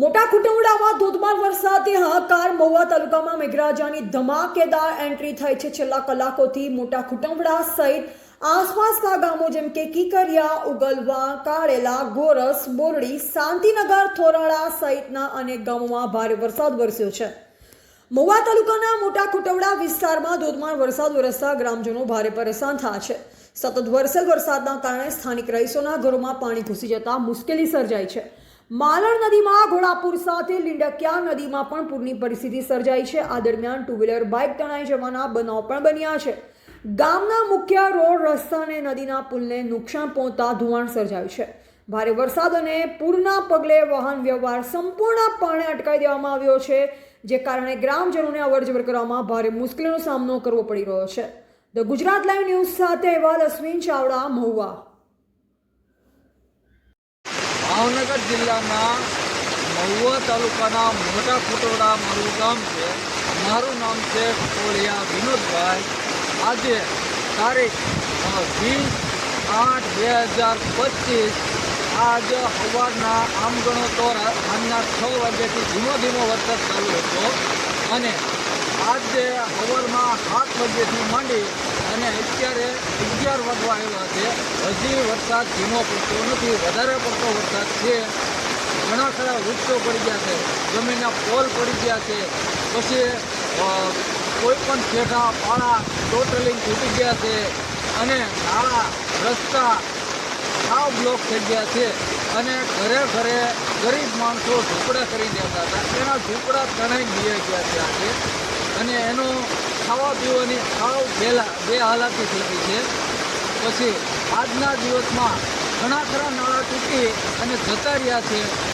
મોટા કુટુંબડામાં ધોધમાર વરસાદથી હાહાકાર, મહુવા તાલુકામાં મેઘરાજાની ધમાકેદાર એન્ટ્રી થઈ છે. છેલ્લા કલાકોથી મોટા કુટુંબડા સહિત આસપાસના ગામો જેમ કે કીકરિયા, ઉગલવા કાળેલા ગોરસ, બોરડી, શાંતિનગર થોરાળા સહિતના અનેક ગામોમાં ભારે વરસાદ વરસ્યો છે. મહુવા તાલુકાના મોટા કુટવડા વિસ્તારમાં ધોધમાર વરસાદ વરસતા ગ્રામજનો ભારે પરેશાન થયા છે. સતત વરસેલ વરસાદના કારણે સ્થાનિક રહીશોના ઘરોમાં પાણી ઘૂસી જતા મુશ્કેલી સર્જાઈ છે. માલણ નદીમાં ઘોડાપુર સાથે લીંડકિયા નદીમાં પણ પૂરની પરિસ્થિતિ સર્જાઈ છે. આ દરમિયાન ટુ વ્હીલર બાઇક તણાઈ જવાના બનાવ પણ બન્યા છે. ગામના મુખ્ય રોડ, રસ્તા અને નદીના પુલને નુકસાન પહોંચતા ધોવાણ સર્જાયું છે. ભારે વરસાદ અને પૂરના પગલે વાહન વ્યવહાર સંપૂર્ણપણે અટકાવી દેવામાં આવ્યો છે, જે કારણે ગ્રામજનોને અવરજવર કરવામાં ભારે મુશ્કેલીનો સામનો કરવો પડી રહ્યો છે. ધ ગુજરાત લાઈવ ન્યૂઝ સાથે અહેવાલ અશ્વિન ચાવડા, મહુવા. ભાવનગર જિલ્લાના મહુવા તાલુકાના મોટા ફોટોડા મારું ગામ છે. મારું નામ છે કોળિયા વિનોદભાઈ. આજે તારીખ વીસ આઠ બે હજાર પચીસ. આજ સવારના આમ ગણો તો સાંજના છ વાગ્યાથી ધીમો ધીમો વરસાદ ચાલુ હતો. અને આજે સવારમાં સાત વાગ્યાથી માંડી અને અત્યારે અગિયાર વાગવા આવ્યા છે. હજી વરસાદ ધીમો પડતો નથી, વધારે પડતો વરસાદ છે. ઘણા ખરા વૃક્ષો પડી ગયા છે, જમીનના પોલ પડી ગયા છે. પછી કોઈપણ કોઈ પણ ખેડા પાળા ટોટલી તૂટી ગયા છે અને નાળા, રસ્તા સાવ બ્લોક થઈ ગયા છે અને ઘરે ઘરે ગરીબ માણસો ઝૂંપડા કરી દેતા હતા. એના ઝૂંપડા તણાઈ ગયા ગયા છે અને એનો ખાવા પીવાની સાવ પહેલાં બે હાલાકી થઈ ગઈ છે. પછી આજના દિવસમાં ઘણા ખરા નાળા તૂટી અને જતા રહ્યા છે.